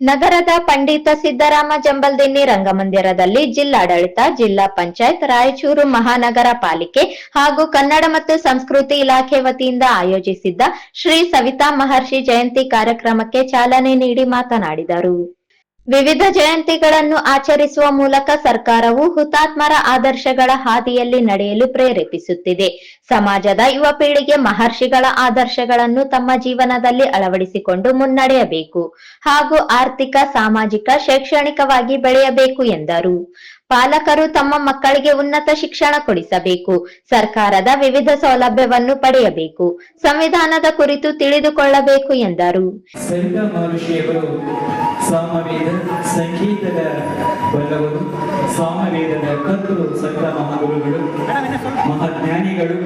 ನಗರದ ಪಂಡಿತ ಸಿದ್ದರಾಮ ಜಂಬಲ್ದಿನ್ನಿ ರಂಗಮಂದಿರದಲ್ಲಿ ಜಿಲ್ಲಾಡಳಿತ, ಜಿಲ್ಲಾ ಪಂಚಾಯತ್, ರಾಯಚೂರು ಮಹಾನಗರ ಪಾಲಿಕೆ ಹಾಗೂ ಕನ್ನಡ ಮತ್ತು ಸಂಸ್ಕೃತಿ ಇಲಾಖೆ ವತಿಯಿಂದ ಆಯೋಜಿಸಿದ್ದ ಶ್ರೀ ಸವಿತಾ ಮಹರ್ಷಿ ಜಯಂತಿ ಕಾರ್ಯಕ್ರಮಕ್ಕೆ ಚಾಲನೆ ನೀಡಿ ಮಾತನಾಡಿದರು. ವಿವಿಧ ಜಯಂತಿಗಳನ್ನು ಆಚರಿಸುವ ಮೂಲಕ ಸರ್ಕಾರವು ಹುತಾತ್ಮರ ಆದರ್ಶಗಳ ಹಾದಿಯಲ್ಲಿ ನಡೆಯಲು ಪ್ರೇರೇಪಿಸುತ್ತಿದೆ. ಸಮಾಜದ ಯುವ ಪೀಳಿಗೆ ಮಹರ್ಷಿಗಳ ಆದರ್ಶಗಳನ್ನು ತಮ್ಮ ಜೀವನದಲ್ಲಿ ಅಳವಡಿಸಿಕೊಂಡು ಮುನ್ನಡೆಯಬೇಕು ಹಾಗೂ ಆರ್ಥಿಕ, ಸಾಮಾಜಿಕ, ಶೈಕ್ಷಣಿಕವಾಗಿ ಬೆಳೆಯಬೇಕು ಎಂದರು. ಪಾಲಕರು ತಮ್ಮ ಮಕ್ಕಳಿಗೆ ಉನ್ನತ ಶಿಕ್ಷಣ ಕೊಡಿಸಬೇಕು, ಸರ್ಕಾರದ ವಿವಿಧ ಸೌಲಭ್ಯವನ್ನು ಪಡೆಯಬೇಕು, ಸಂವಿಧಾನದ ಕುರಿತು ತಿಳಿದುಕೊಳ್ಳಬೇಕು ಎಂದರು. ಸಾಮವೇದ ಸಂಗೀತದ ಬಲ್ಲವರು ಸಾಮವೇದದ ಕರ್ತರು ಸಂತ ಮಹಾಗುರುಗಳು, ಮಹಾಜ್ಞಾನಿಗಳು.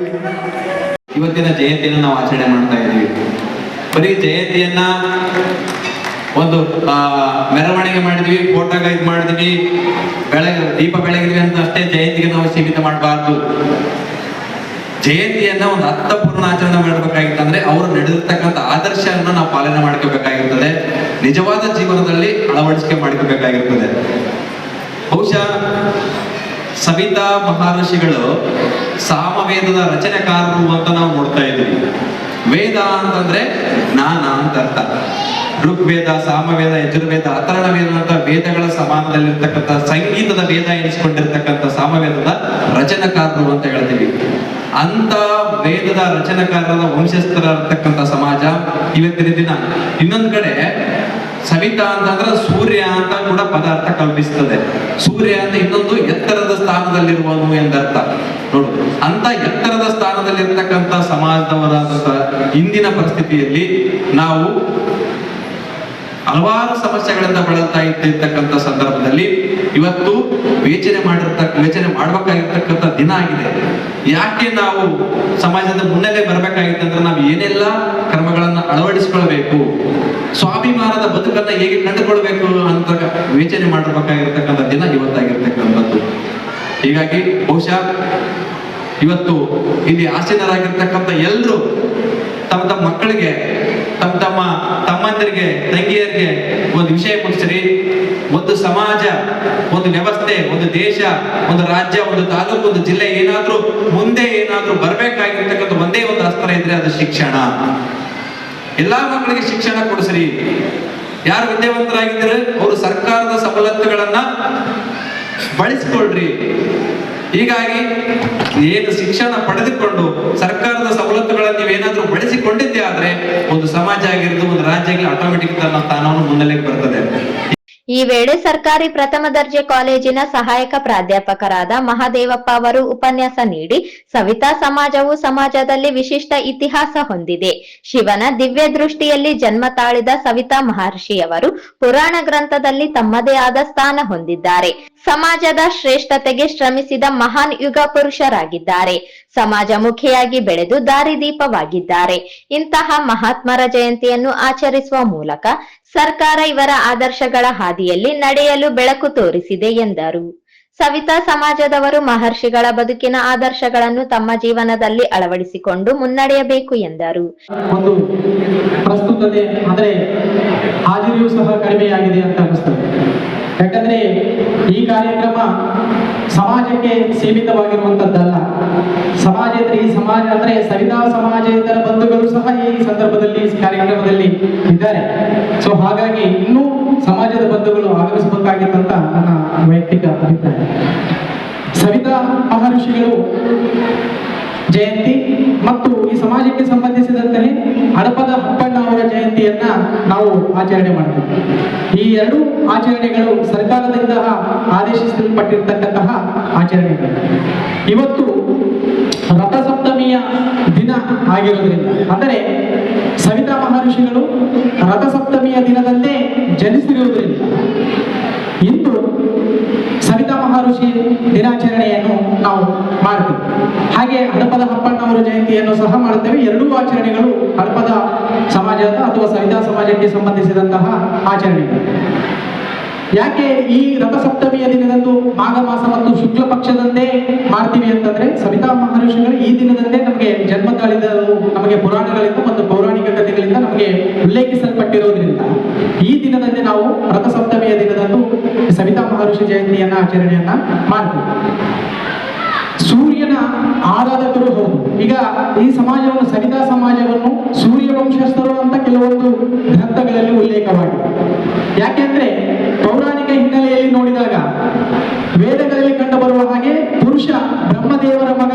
ಇವತ್ತಿನ ಜಯಂತಿಯನ್ನು ನಾವು ಆಚರಣೆ ಮಾಡ್ತಾ ಇದ್ದೀವಿ. ಬರೀ ಜಯಂತಿಯನ್ನ ಒಂದು ಮೆರವಣಿಗೆ ಮಾಡಿದ್ವಿ ಫೋಟೋಗ ಇದು ಮಾಡಿದ್ವಿ ಬೆಳಗ್ಗೆ ದೀಪ ಬೆಳಗಿದ್ವಿ ಅಂತ ಅಷ್ಟೇ ಜಯಂತಿಗೆ ನಾವು ಸೀಮಿತ ಮಾಡಬಾರ್ದು. ಜಯಂತಿಯನ್ನ ಒಂದು ಅರ್ಥಪೂರ್ಣ ಆಚರಣೆ ಮಾಡಬೇಕಾಗಿತ್ತಂದ್ರೆ ಅವರು ನಡೆದಿರ್ತಕ್ಕಂಥ ಆದರ್ಶವನ್ನು ನಾವು ಪಾಲನೆ ಮಾಡ್ಕೋಬೇಕಾಗಿರ್ತದೆ. ನಿಜವಾದ ಜೀವನದಲ್ಲಿ ಅಳವಡಿಕೆ ಮಾಡ್ಕೋಬೇಕಾಗಿರ್ತದೆ. ಬಹುಶಃ ಸವಿತಾ ಮಹರ್ಷಿಗಳು ಸಾಮವೇದದ ರಚನೆಕಾರರು ಅಂತ ನಾವು ನೋಡ್ತಾ ಇದ್ದೀವಿ. ವೇದ ಅಂತಂದ್ರೆ ಜ್ಞಾನ ಅಂತ ಅರ್ಥ. ಋಗ್ವೇದ, ಸಾಮವೇದ, ಯಜುರ್ವೇದ ಅಥರ್ಣ ವೇದ ಅಂತ ವೇದಗಳ ಸಮಾನದಲ್ಲಿರ್ತಕ್ಕಂಥ ಸಂಗೀತದ ವೇದ ಎನಿಸ್ಕೊಂಡಿರ್ತಕ್ಕಂಥ ಸಾಮವೇದದ ರಚನಕಾರರು ಅಂತ ಹೇಳ್ತೀವಿ. ಅಂತ ವೇದದ ರಚನಕಾರರ ವಂಶಸ್ಥರ ಇರ್ತಕ್ಕಂಥ ಸಮಾಜ ಇವತ್ತಿನ ದಿನ. ಇನ್ನೊಂದ್ ಕಡೆ ಸವಿತಾ ಅಂತಂದ್ರೆ ಸೂರ್ಯ ಅಂತ ಕೂಡ ಪದಾರ್ಥ ಕಲ್ಪಿಸ್ತದೆ. ಸೂರ್ಯ ಅಂತ ಇನ್ನೊಂದು ಎತ್ತರದ ಸ್ಥಾನದಲ್ಲಿರುವನು ಎಂದರ್ಥ. ನೋಡು, ಅಂತ ಎತ್ತರದ ಸ್ಥಾನದಲ್ಲಿರ್ತಕ್ಕಂಥ ಸಮಾಜದವರಾದಂತಹ ಇಂದಿನ ಪರಿಸ್ಥಿತಿಯಲ್ಲಿ ನಾವು ಹಲವಾರು ಸಮಸ್ಯೆಗಳಿಂದ ಬಳಲ್ತಾ ಇದ್ದಿರ್ತಕ್ಕಂಥ ಸಂದರ್ಭದಲ್ಲಿ ಇವತ್ತು ಯೋಚನೆ ಮಾಡಿರ್ತಕ್ಕ ಯೋಚನೆ ಮಾಡ್ಬೇಕಾಗಿರ್ತಕ್ಕಂಥ ದಿನ ಆಗಿದೆ. ಯಾಕೆ ನಾವು ಸಮಾಜದ ಮುನ್ನೆಲೆ ಬರಬೇಕಾಗಿತ್ತು ಅಂದ್ರೆ ನಾವು ಏನೆಲ್ಲ ಕ್ರಮಗಳನ್ನು ಅಳವಡಿಸ್ಕೊಳ್ಬೇಕು ಸ್ವಾಭಿಮಾನದ ಬದುಕನ್ನ ಹೇಗೆ ಕಂಡುಕೊಳ್ಬೇಕು ಅಂತ ಯೋಚನೆ ಮಾಡಿರ್ಬೇಕಾಗಿರ್ತಕ್ಕಂಥ ದಿನ ಇವತ್ತಾಗಿರ್ತಕ್ಕಂಥದ್ದು. ಹೀಗಾಗಿ ಬಹುಶಃ ಇವತ್ತು ಇಲ್ಲಿ ಆಸೀನರಾಗಿರ್ತಕ್ಕಂಥ ಎಲ್ಲರೂ ತಮ್ಮ ತಮ್ಮ ಮಕ್ಕಳಿಗೆ, ತಮ್ಮ ತಮ್ಮ ತಮ್ಮಂದಿರಿಗೆ, ತಂಗಿಯರಿಗೆ ಒಂದು ವಿಷಯ ಮುಗಿಸ್ರಿ. ಒಂದು ಸಮಾಜ, ಒಂದು ವ್ಯವಸ್ಥೆ, ಒಂದು ದೇಶ, ಒಂದು ರಾಜ್ಯ, ಒಂದು ತಾಲೂಕು, ಒಂದು ಜಿಲ್ಲೆ ಏನಾದ್ರೂ ಮುಂದೆ ಏನಾದ್ರೂ ಬರಬೇಕಾಗಿರ್ತಕ್ಕಂಥ ಒಂದೇ ಒಂದು ಅಸ್ತ್ರ ಇದ್ರೆ ಅದು ಶಿಕ್ಷಣ. ಎಲ್ಲಾ ಮಕ್ಕಳಿಗೆ ಶಿಕ್ಷಣ ಕೊಡಿಸ್ರಿ. ಯಾರು ವಿದ್ಯಾವಂತರಾಗಿದ್ದರೆ ಅವರು ಸರ್ಕಾರದ ಸವಲತ್ತುಗಳನ್ನ ಬಳಸ್ಕೊಳ್ರಿ. ಹೀಗಾಗಿ ಏನು ಶಿಕ್ಷಣ ಪಡೆದುಕೊಂಡು ಸರ್ಕಾರದ ಸವಲತ್ತುಗಳನ್ನು ನೀವೇನಾದ್ರೂ ಬಳಸಿಕೊಂಡಿದ್ದೆ ಆದ್ರೆ ಒಂದು ಸಮಾಜ ಆಗಿರೋದು ಒಂದು ರಾಜ್ಯ ಆಗಲಿ ಆಟೋಮೆಟಿಕ್ ತನ್ನ ಸ್ಥಾನವನ್ನು ಮುನ್ನೆಲೆಗೆ ಬರ್ತದೆ. ಈ ವೇಳೆ ಸರ್ಕಾರಿ ಪ್ರಥಮ ದರ್ಜೆ ಕಾಲೇಜಿನ ಸಹಾಯಕ ಪ್ರಾಧ್ಯಾಪಕರಾದ ಮಹಾದೇವಪ್ಪ ಅವರು ಉಪನ್ಯಾಸ ನೀಡಿ, ಸವಿತಾ ಸಮಾಜವು ಸಮಾಜದಲ್ಲಿ ವಿಶಿಷ್ಟ ಇತಿಹಾಸ ಹೊಂದಿದೆ. ಶಿವನ ದಿವ್ಯ ದೃಷ್ಟಿಯಲ್ಲಿ ಜನ್ಮ ತಾಳಿದ ಸವಿತಾ ಮಹರ್ಷಿಯವರು ಪುರಾಣ ಗ್ರಂಥದಲ್ಲಿ ತಮ್ಮದೇ ಆದ ಸ್ಥಾನ ಹೊಂದಿದ್ದಾರೆ. ಸಮಾಜದ ಶ್ರೇಷ್ಠತೆಗೆ ಶ್ರಮಿಸಿದ ಮಹಾನ್ ಯುಗ ಪುರುಷರಾಗಿದ್ದಾರೆ. ಸಮಾಜಮುಖಿಯಾಗಿ ಬೆಳೆದು ದಾರಿದೀಪವಾಗಿದ್ದಾರೆ ಇಂತಹ ಮಹಾತ್ಮರ ಜಯಂತಿಯನ್ನು ಆಚರಿಸುವ ಮೂಲಕ ಸರ್ಕಾರ ಇವರ ಆದರ್ಶಗಳ ಹಾದಿಯಲ್ಲಿ ನಡೆಯಲು ಬೆಳಕು ತೋರಿಸಿದೆ ಎಂದರು. ಸವಿತಾ ಸಮಾಜದವರು ಮಹರ್ಷಿಗಳ ಬದುಕಿನ ಆದರ್ಶಗಳನ್ನು ತಮ್ಮ ಜೀವನದಲ್ಲಿ ಅಳವಡಿಸಿಕೊಂಡು ಮುನ್ನಡೆಯಬೇಕು ಎಂದರು. ಪ್ರಸ್ತುತತೆ, ಅಂದ್ರೆ ಸಹ ಕಡಿಮೆಯಾಗಿದೆ ಅಂತ ಅನಿಸ್ತದೆ ಯಾಕಂದ್ರೆ ಈ ಕಾರ್ಯಕ್ರಮ ಸಮಾಜಕ್ಕೆ ಸೀಮಿತವಾಗಿರುವಂತದ್ದಲ್ಲ. ಸಮಾಜೇತರ, ಈ ಸಮಾಜ ಅಂದ್ರೆ ಸವಿತಾ ಸಮಾಜೇತರ ಬಂಧುಗಳು ಸಹ ಈ ಸಂದರ್ಭದಲ್ಲಿ, ಈ ಕಾರ್ಯಕ್ರಮದಲ್ಲಿ ಇದ್ದಾರೆ. ಸೊ ಹಾಗಾಗಿ ಇನ್ನೂ ಸಮಾಜದ ಬಂಧುಗಳು ಆಗಮಿಸಬೇಕಾಗಿತ್ತಂತ ನನ್ನ ವೈಯಕ್ತಿಕ ಅಭಿಪ್ರಾಯ. ಸವಿತಾ ಮಹರ್ಷಿಗಳು ಜಯಂತಿ ಮತ್ತು ಈ ಸಮಾಜಕ್ಕೆ ಸಂಬಂಧಿಸಿದಂತೆ ಹಡಪದ ಅಪ್ಪಣ್ಣ ಅವರ ಜಯಂತಿಯನ್ನ ನಾವು ಆಚರಣೆ ಮಾಡ್ತೀವಿ. ಈ ಎರಡು ಆಚರಣೆಗಳು ಸರ್ಕಾರದಿಂದ ಆದೇಶಿಸಲ್ಪಟ್ಟಿರ್ತಕ್ಕಂತಹ ಆಚರಣೆಗಳು. ಇವತ್ತು ರಥಸಪ್ತಮಿಯ ದಿನ ಆಗಿರೋದ್ರಿಂದ, ಅಂದರೆ ಸವಿತಾ ಮಹರ್ಷಿಗಳು ರಥಸಪ್ತಮಿಯ ದಿನದಲ್ಲೇ ಜನಿಸಿರುವುದರಿಂದ ಇಂದು ಸವಿತಾ ಮಹರ್ಷಿ ದಿನಾಚರಣೆಯನ್ನು ನಾವು ಮಾಡ್ತೇವೆ. ಹಾಗೆ ಹಡಪದ ಹಪ್ಪಣ್ಣವರ ಜಯಂತಿಯನ್ನು ಸಹ ಮಾಡುತ್ತೇವೆ. ಎರಡೂ ಆಚರಣೆಗಳು ಹಡಪದ ಸಮಾಜದ ಅಥವಾ ಸವಿತಾ ಸಮಾಜಕ್ಕೆ ಸಂಬಂಧಿಸಿದಂತಹ ಆಚರಣೆಗಳು. ಯಾಕೆ ಈ ರಥಸಪ್ತಮಿಯ ದಿನದಂದು ಮಾಘ ಮಾಸ ಮತ್ತು ಶುಕ್ಲ ಪಕ್ಷದಂದೇ ಮಾಡ್ತೀವಿ ಅಂತಂದ್ರೆ ಸವಿತಾ ಮಹರ್ಷಿಗಳು ಈ ದಿನದಂದೇ ನಮಗೆ ಜನ್ಮ ತಾಳಿದರು ನಮಗೆ ಪುರಾಣಗಳಿಂದ ಮತ್ತು ಪೌರಾಣಿಕ ಕಥೆಗಳಿಂದ ನಮಗೆ ಉಲ್ಲೇಖಿಸಲ್ಪಟ್ಟಿರೋದ್ರಿಂದ ಈ ದಿನದಂದೇ ನಾವು ರಥಸಪ್ತಮಿಯ ದಿನದಂದು ಸವಿತಾ ಮಹರ್ಷಿ ಜಯಂತಿಯನ್ನ ಆಚರಣೆಯನ್ನ ಮಾಡ್ತೀವಿ. ಸೂರ್ಯನ ಆರಾಧಕರು ಹೌದು. ಈಗ ಈ ಸಮಾಜವನ್ನು ಸವಿತಾ ಸಮಾಜವನ್ನು ಸೂರ್ಯ ವಂಶಸ್ಥರು ಅಂತ ಕೆಲವೊಂದು ಗ್ರಂಥಗಳಲ್ಲಿ ಉಲ್ಲೇಖವಾಗಿದೆ ಯಾಕೆಂದ್ರೆ ಪೌರಾಣಿಕ ಹಿನ್ನೆಲೆಯಲ್ಲಿ ನೋಡಿದಾಗ ವೇದಗಳಲ್ಲಿ ಕಂಡುಬರುವ ಹಾಗೆ ಪುರುಷ ಬ್ರಹ್ಮದೇವರ ಮಗ,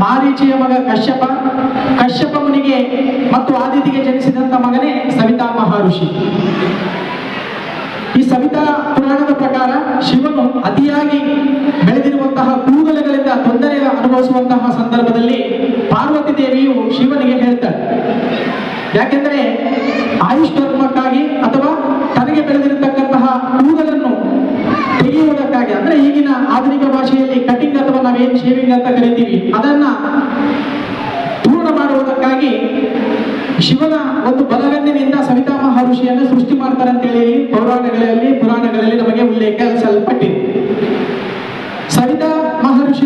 ಮಾರೀಚಿಯ ಮಗ ಕಶ್ಯಪ ಕಶ್ಯಪ ಮುನಿಗೆ ಮತ್ತು ಆದಿತಿಗೆ ಜನಿಸಿದಂತ ಮಗನೇ ಸವಿತಾ ಮಹರ್ಷಿ. ಈ ಸವಿತಾ ಪುರಾಣದ ಪ್ರಕಾರ ಶಿವನು ಅತಿಯಾಗಿ ಬೆಳೆದಿರುವಂತಹ ಕೂದಲುಗಳಿಂದ ತೊಂದರೆ ಅನುಭವಿಸುವಂತಹ ಸಂದರ್ಭದಲ್ಲಿ ಪಾರ್ವತಿ ದೇವಿಯು ಶಿವನಿಗೆ ಹೇಳ್ತಾಳೆ. ಯಾಕೆಂದ್ರೆ ಆಯುಷ್ ಧರ್ಮಕ್ಕಾಗಿ ಅಥವಾ ತನಗೆ ಬೆಳೆದಿರತಕ್ಕಂತಹ ಕೂದಲನ್ನು ತೆಗೆಯುವುದಕ್ಕಾಗಿ, ಅಂದ್ರೆ ಈಗಿನ ಆಧುನಿಕ ಭಾಷೆಯಲ್ಲಿ ಕಟಿಂಗ್ ಅಥವಾ ನಾವೇನ್ ಶೇವಿಂಗ್ ಅಂತ ಕರಿತೀವಿ, ಅದನ್ನ ಪೂರ್ಣ ಮಾಡುವುದಕ್ಕಾಗಿ ಶಿವನ ಒಂದು ಬಲಗಣ್ಣಿನಿಂದ ಸವಿತಾ ಮಹರ್ಷಿಯನ್ನು ಸೃಷ್ಟಿ ಮಾಡ್ತಾರೆ ಅಂತೇಳಿ ಪೌರಾಣಗಳಲ್ಲಿ, ಪುರಾಣಗಳಲ್ಲಿ ನಮಗೆ ಉಲ್ಲೇಖಿಸಲ್ಪಟ್ಟಿದೆ ಸವಿತಾ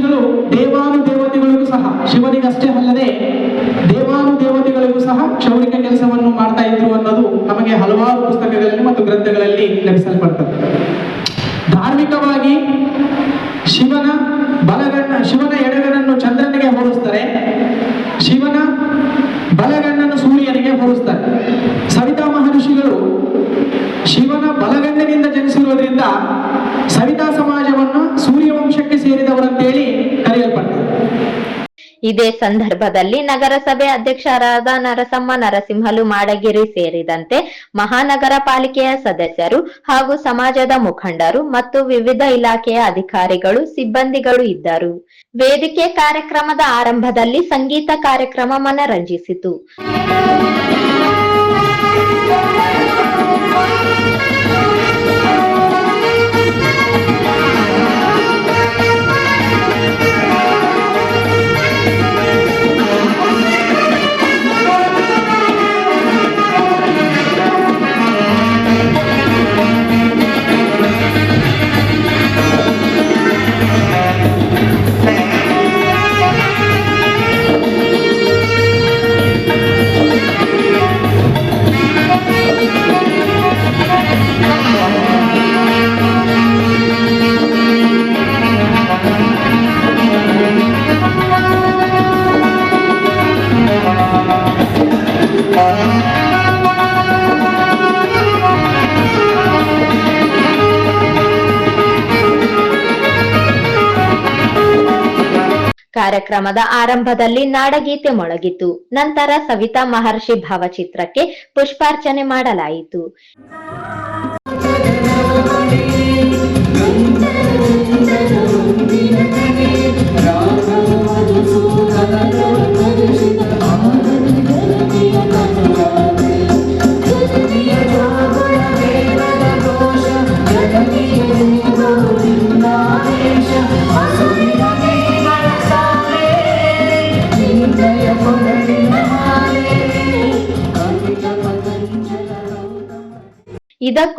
ಮಹರ್ಷಿಗಳು ದೇವಾನು ದೇವತೆಗಳಿಗೂ ಸಹ ಶಿವನಿಗಷ್ಟೇ ಅಲ್ಲದೆ ದೇವಾನು ದೇವತೆಗಳಿಗೂ ಸಹ ಕ್ಷೌರಿಕ ಕೆಲಸವನ್ನು ಮಾಡ್ತಾ ಇದ್ರು ಅನ್ನೋದು ನಮಗೆ ಹಲವಾರು ಪುಸ್ತಕಗಳಲ್ಲಿ ಮತ್ತು ಗ್ರಂಥಗಳಲ್ಲಿ ಲಭಿಸಲ್ಪಡ್ತದೆ ಧಾರ್ಮಿಕವಾಗಿ ಶಿವನ ಬಲಗಣ್ಣ ಶಿವನ ಎಡಗಣ್ಣನ್ನು ಚಂದ್ರನಿಗೆ ಹೋಲಿಸ್ತಾರೆ ಶಿವನ ಬಲಗಣ್ಣನ್ನು ಸೂರ್ಯನಿಗೆ ಹೋಲಿಸ್ತಾರೆ ಸವಿತಾ ಮಹರ್ಷಿಗಳು ಶಿವನ ಬಲಗಣ್ಣಿನಿಂದ ಜನಿಸಿರುವುದರಿಂದ ಸವಿತಾ ಸಮಾಜವನ್ನು ಸೂರ್ಯವಂಶಕ್ಕೆ ಸೇರಿದವರಂತೇಳಿ ಕರೆಯಲ್ಪಡ್ತಾರೆ ಇದೇ ಸಂದರ್ಭದಲ್ಲಿ ನಗರಸಭೆ ಅಧ್ಯಕ್ಷರಾದ ನರಸಮ್ಮ ನರಸಿಂಹಲು ಮಾಡಗಿರಿ ಸೇರಿದಂತೆ ಮಹಾನಗರ ಪಾಲಿಕೆಯ ಸದಸ್ಯರು ಹಾಗೂ ಸಮಾಜದ ಮುಖಂಡರು ಮತ್ತು ವಿವಿಧ ಇಲಾಖೆಯ ಅಧಿಕಾರಿಗಳು, ಸಿಬ್ಬಂದಿಗಳು ಇದ್ದರು. ವೇದಿಕೆ ಕಾರ್ಯಕ್ರಮದ ಆರಂಭದಲ್ಲಿ ಸಂಗೀತ ಕಾರ್ಯಕ್ರಮ ಮನರಂಜಿಸಿತು. ಕಾರ್ಯಕ್ರಮದ ಆರಂಭದಲ್ಲಿ ನಾಡಗೀತೆ ಮೊಳಗಿತು. ನಂತರ ಸವಿತಾ ಮಹರ್ಷಿ ಭಾವಚಿತ್ರಕ್ಕೆ ಪುಷ್ಪಾರ್ಚನೆ ಮಾಡಲಾಯಿತು.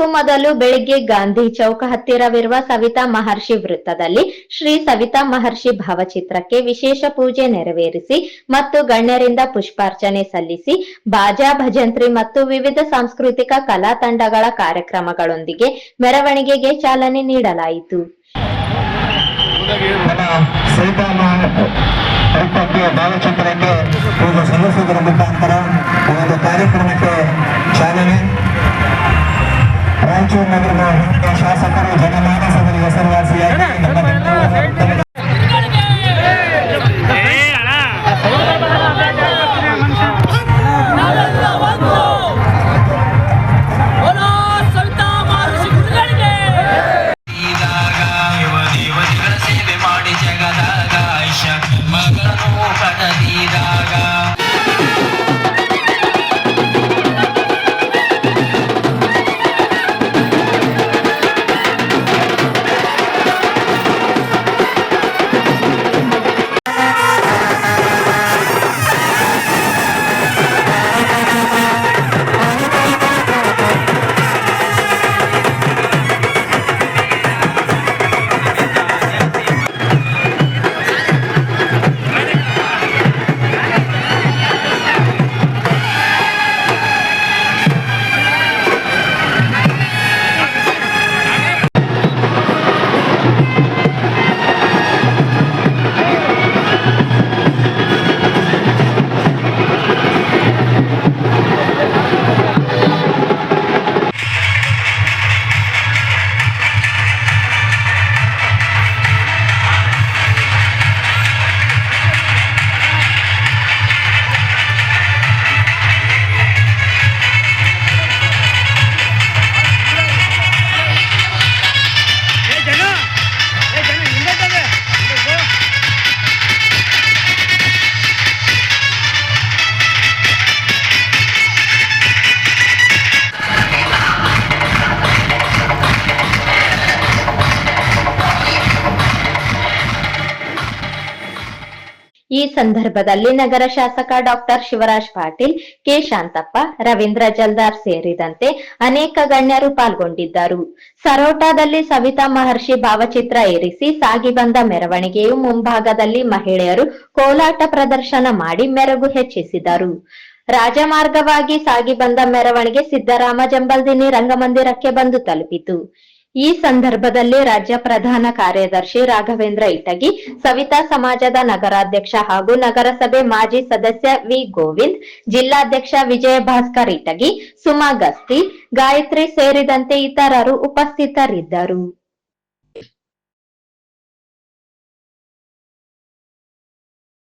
ಇದಕ್ಕೂ ಮೊದಲು ಬೆಳಿಗ್ಗೆ ಗಾಂಧಿ ಚೌಕ ಹತ್ತಿರವಿರುವ ಸವಿತಾ ಮಹರ್ಷಿ ವೃತ್ತದಲ್ಲಿ ಶ್ರೀ ಸವಿತಾ ಮಹರ್ಷಿ ಭಾವಚಿತ್ರಕ್ಕೆ ವಿಶೇಷ ಪೂಜೆ ನೆರವೇರಿಸಿ ಮತ್ತು ಗಣ್ಯರಿಂದ ಪುಷ್ಪಾರ್ಚನೆ ಸಲ್ಲಿಸಿ ಬಾಜಾ ಭಜಂತ್ರಿ ಮತ್ತು ವಿವಿಧ ಸಾಂಸ್ಕೃತಿಕ ಕಲಾ ತಂಡಗಳ ಕಾರ್ಯಕ್ರಮಗಳೊಂದಿಗೆ ಮೆರವಣಿಗೆಗೆ ಚಾಲನೆ ನೀಡಲಾಯಿತು. ಭಾವಚಿತ್ರಕ್ಕೆ ರಾಯಚೂರು ನಗರದ ಹಿಂದಿನ ಶಾಸಕರು ಈ ಸಂದರ್ಭದಲ್ಲಿ ನಗರ ಶಾಸಕ ಡಾಕ್ಟರ್ ಶಿವರಾಜ್ ಪಾಟೀಲ್, ಕೆ. ಶಾಂತಪ್ಪ, ರವೀಂದ್ರ ಜಲ್ದಾರ್ ಸೇರಿದಂತೆ ಅನೇಕ ಗಣ್ಯರು ಪಾಲ್ಗೊಂಡಿದ್ದರು. ಸರೋಟಾದಲ್ಲಿ ಸವಿತಾ ಮಹರ್ಷಿ ಭಾವಚಿತ್ರ ಏರಿಸಿ ಸಾಗಿ ಬಂದ ಮೆರವಣಿಗೆಯು ಮುಂಭಾಗದಲ್ಲಿ ಮಹಿಳೆಯರು ಕೋಲಾಟ ಪ್ರದರ್ಶನ ಮಾಡಿ ಮೆರಗು ಹೆಚ್ಚಿಸಿದರು. ರಾಜಮಾರ್ಗವಾಗಿ ಸಾಗಿ ಬಂದ ಮೆರವಣಿಗೆ ಸಿದ್ದರಾಮ ಜಂಬಲ್ದಿನಿ ರಂಗಮಂದಿರಕ್ಕೆ ಬಂದು ತಲುಪಿತು. ಈ ಸಂದರ್ಭದಲ್ಲಿ ರಾಜ್ಯ ಪ್ರಧಾನ ಕಾರ್ಯದರ್ಶಿ ರಾಘವೇಂದ್ರ ಇಟಗಿ, ಸವಿತಾ ಸಮಾಜದ ನಗರಾಧ್ಯಕ್ಷ ಹಾಗೂ ನಗರಸಭೆ ಮಾಜಿ ಸದಸ್ಯ ವಿ ಗೋವಿಂದ್, ಜಿಲ್ಲಾಧ್ಯಕ್ಷ ವಿಜಯ ಭಾಸ್ಕರ್ ಇಟಗಿ, ಸುಮಾ ಗಸ್ತಿ, ಗಾಯತ್ರಿ ಸೇರಿದಂತೆ ಇತರರು ಉಪಸ್ಥಿತರಿದ್ದರು.